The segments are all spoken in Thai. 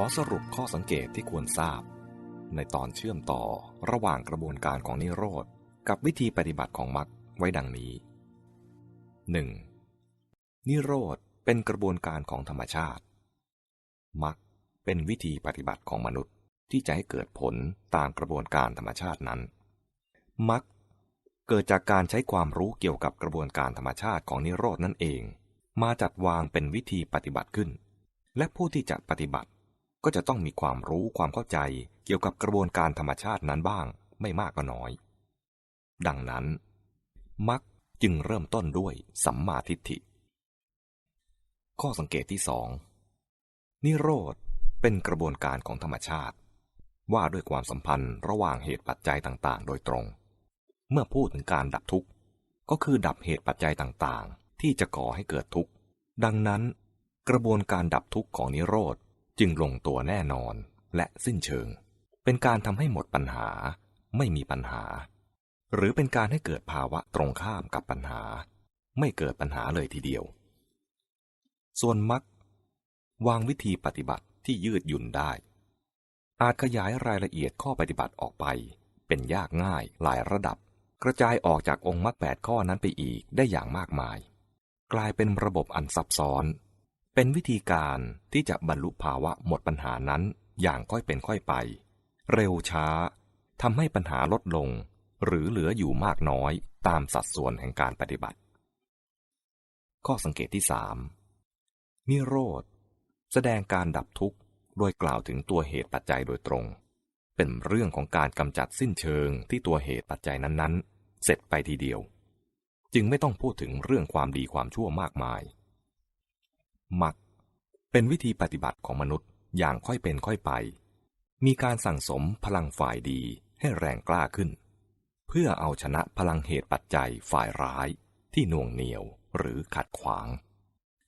ขอสรุปข้อสังเกตที่ควรทราบ ในตอนเชื่อมต่อระหว่างกระบวนการของนิโรธ กับวิธีปฏิบัติของมรรคไว้ดังนี้ 1. นิโรธเป็นกระบวนการของธรรมชาติมรรคเป็นวิธีปฏิบัติของมนุษย์ที่จะให้เกิดผลตามกระบวนการธรรมชาตินั้นมรรคเกิดจากการใช้ความรู้เกี่ยวกับกระบวนการธรรมชาติของนิโรธนั่นเอง มาจัดวางเป็นวิธีปฏิบัติขึ้น และผู้ที่จะปฏิบัติ ก็จะต้องมีความรู้ความเข้าใจเกี่ยวกับกระบวนการธรรมชาตินั้นบ้าง ไม่มากก็น้อย ดังนั้นมักจึงเริ่มต้นด้วยสัมมาทิฏฐิ ข้อสังเกตที่สองนิโรธเป็นกระบวนการของธรรมชาติ ว่าด้วยความสัมพันธ์ระหว่างเหตุปัจจัยต่างๆ โดยตรง เมื่อพูดถึงการดับทุกข์ ก็คือดับเหตุปัจจัยต่างๆ ที่จะก่อให้เกิดทุกข์ ดังนั้น กระบวนการดับทุกข์ของนิโรธ จึงลงตัวแน่นอนและสิ้นเชิง เป็นการทำให้หมดปัญหา ไม่มีปัญหา หรือเป็นการให้เกิดภาวะตรงข้ามกับปัญหา ไม่เกิดปัญหาเลยทีเดียว ส่วนมักวางวิธีปฏิบัติที่ยืดหยุ่นได้ อาจขยายรายละเอียดข้อปฏิบัติออกไป เป็นยากง่ายหลายระดับ กระจายออกจากองค์มรรคแปดข้อนั้นไปอีกได้อย่างมากมาย กลายเป็นระบบอันซับซ้อน เป็นวิธีการที่จะบรรลุภาวะหมดปัญหานั้นอย่างค่อยเป็นค่อยไป เร็วช้าทำให้ปัญหาลดลง หรือเหลืออยู่มากน้อยตามสัดส่วนแห่งการปฏิบัติ ข้อสังเกตที่สามนิโรธ แสดงการดับทุกข์โดยกล่าวถึงตัวเหตุปัจจัยโดยตรง เป็นเรื่องของการกำจัดสิ้นเชิงที่ตัวเหตุปัจจัยนั้นๆ เสร็จไปทีเดียว จึงไม่ต้องพูดถึงเรื่องความดีความชั่วมากมาย มักเป็นวิธีปฏิบัติของมนุษย์อย่างค่อยเป็นค่อยไป มีการสั่งสมพลังฝ่ายดีให้แรงกล้าขึ้น เพื่อเอาชนะพลังเหตุปัจจัยฝ่ายร้ายที่น่วงเหนียวหรือขัดขวาง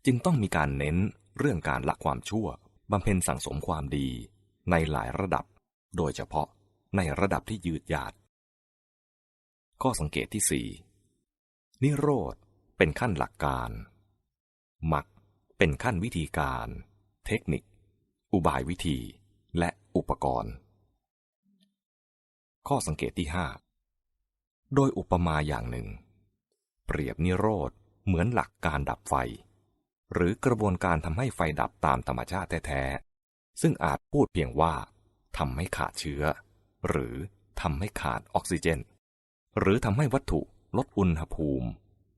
จึงต้องมีการเน้นเรื่องการละความชั่วบำเพ็ญสั่งสมความดีในหลายระดับ โดยเฉพาะในระดับที่ยืดยาด ข้อสังเกตที่สี่นิโรธเป็นขั้นหลักการ มัก เป็นขั้นวิธีการ เทคนิค อุบายวิธี และอุปกรณ์ ข้อสังเกตที่ห้าโดยอุปมาอย่างหนึ่ง เปรียบนิโรธเหมือนหลักการดับไฟ หรือกระบวนการทำให้ไฟดับตามธรรมชาติแท้ๆ ซึ่งอาจพูดเพียงว่าทำให้ขาดเชื้อ หรือทำให้ขาดออกซิเจน หรือทำให้วัตถุลดอุณหภูมิ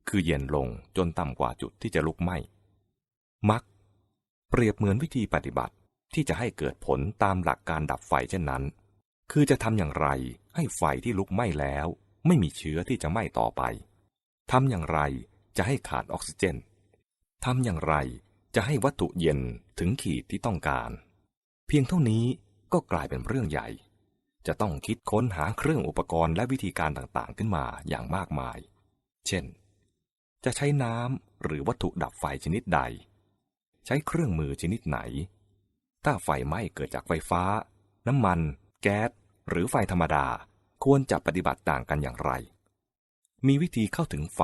คือเย็นลงจนต่ำกว่าจุดที่จะลุกไหม้ มักเปรียบเหมือนวิธีปฏิบัติที่จะให้เกิดผลตามหลักการดับไฟเช่นนั้น คือจะทำอย่างไรให้ไฟที่ลุกไหม้แล้ว ไม่มีเชื้อที่จะไหม้ต่อไปทำอย่างไรจะให้ขาดออกซิเจนทำอย่างไรจะให้วัตถุเย็นถึงขีดที่ต้องการ เพียงเท่านี้ก็กลายเป็นเรื่องใหญ่ จะต้องคิดค้นหาเครื่องอุปกรณ์และวิธีการต่างๆขึ้นมาอย่างมากมาย เช่น จะใช้น้ำหรือวัตถุดับไฟชนิดใด ใช้เครื่องมือชนิดไหน ถ้าไฟไหม้เกิดจากไฟฟ้า น้ำมัน แก๊ส หรือไฟธรรมดา ควรจะปฏิบัติต่างกันอย่างไร มีวิธีเข้าถึงไฟ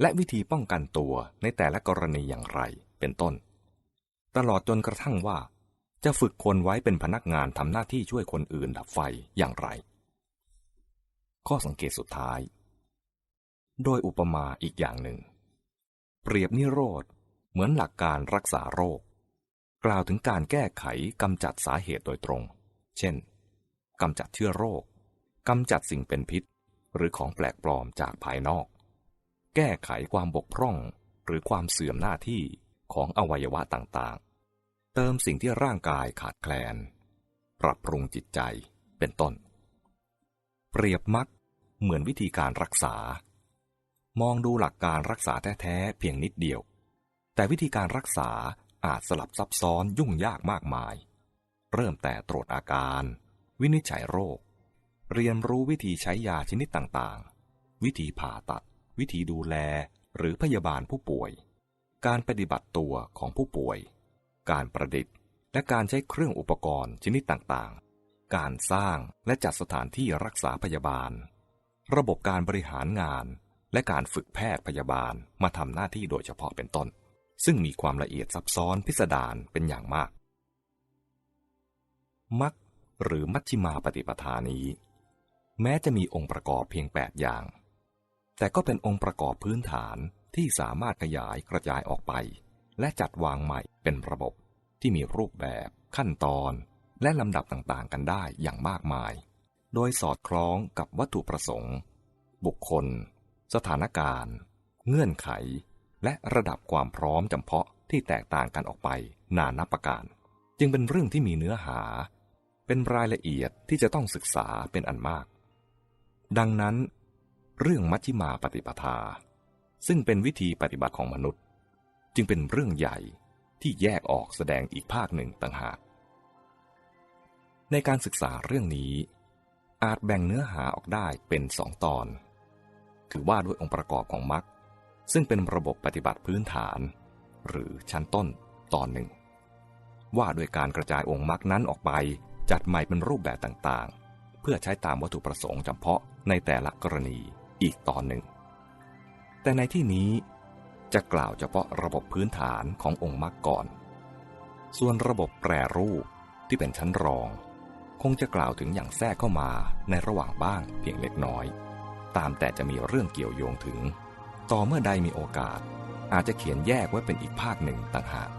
และวิธีป้องกันตัวในแต่ละกรณีอย่างไร เป็นต้น ตลอดจนกระทั่งว่า จะฝึกคนไว้เป็นพนักงานทำหน้าที่ช่วยคนอื่นดับไฟอย่างไร ข้อสังเกตสุดท้าย โดยอุปมาอีกอย่างหนึ่ง เปรียบนิโรธ เหมือนหลักการรักษาโรค กล่าวถึงการแก้ไขกำจัดสาเหตุโดยตรง เช่นกำจัดเชื้อโรคกำจัดสิ่งเป็นพิษ หรือของแปลกปลอมจากภายนอก แก้ไขความบกพร่องหรือความเสื่อมหน้าที่ของอวัยวะต่างๆ เติมสิ่งที่ร่างกายขาดแคลน ปรับปรุงจิตใจเป็นต้น เปรียบมักเหมือนวิธีการรักษา มองดูหลักการรักษาแท้ ๆ เพียงนิดเดียว แต่วิธีการรักษาอาจสลับซับซ้อนยุ่งยากมากมาย เริ่มแต่ตรวจอาการ วินิจฉัยโรค เรียนรู้วิธีใช้ยาชนิดต่างๆ วิธีผ่าตัด วิธีดูแล หรือพยาบาลผู้ป่วย การปฏิบัติตัวของผู้ป่วย การประดิษฐ์ และการใช้เครื่องอุปกรณ์ชนิดต่างๆ การสร้างและจัดสถานที่รักษาพยาบาล ระบบการบริหารงาน และการฝึกแพทย์พยาบาลมาทำหน้าที่โดยเฉพาะเป็นต้น ซึ่งมีความละเอียดซับซ้อนพิสดารเป็นอย่างมาก มักหรือมัชชิมาปฏิปทานี้ แม้จะมีองค์ประกอบเพียง 8 อย่าง แต่ก็เป็นองค์ประกอบพื้นฐานที่สามารถขยายกระจายออกไป และจัดวางใหม่เป็นระบบที่มีรูปแบบ ขั้นตอน และลำดับต่างๆ กันได้อย่างมากมาย โดยสอดคล้องกับวัตถุประสงค์ บุคคล สถานการณ์ เงื่อนไข และระดับความพร้อมจำเพาะที่แตกต่างกันออกไปนานับประการ จึงเป็นเรื่องที่มีเนื้อหา เป็นรายละเอียดที่จะต้องศึกษาเป็นอันมาก ดังนั้น เรื่องมัชฌิมาปฏิปทา ซึ่งเป็นวิธีปฏิบัติของมนุษย์ จึงเป็นเรื่องใหญ่ที่แยกออกแสดงอีกภาคหนึ่งต่างหาก ในการศึกษาเรื่องนี้ อาจแบ่งเนื้อหาออกได้เป็นสองตอน คือว่าด้วยองค์ประกอบของมรรค ซึ่งเป็นระบบปฏิบัติพื้นฐาน หรือชั้นต้นตอนหนึ่ง ว่าด้วยการกระจายองค์มรรคนั้นออกไปจัดใหม่เป็นรูปแบบต่างๆ เพื่อใช้ตามวัตถุประสงค์จำเพาะในแต่ละกรณีอีกตอนหนึ่ง แต่ในที่นี้จะกล่าวเฉพาะระบบพื้นฐานขององค์มรรคก่อน ส่วนระบบแปรรูปที่เป็นชั้นรอง คงจะกล่าวถึงอย่างแทรกเข้ามาในระหว่างบ้างเพียงเล็กน้อย ตามแต่จะมีเรื่องเกี่ยวโยงถึง ต่อเมื่อใดมีโอกาส อาจจะเขียนแยกไว้เป็นอีกภาคหนึ่งต่างหาก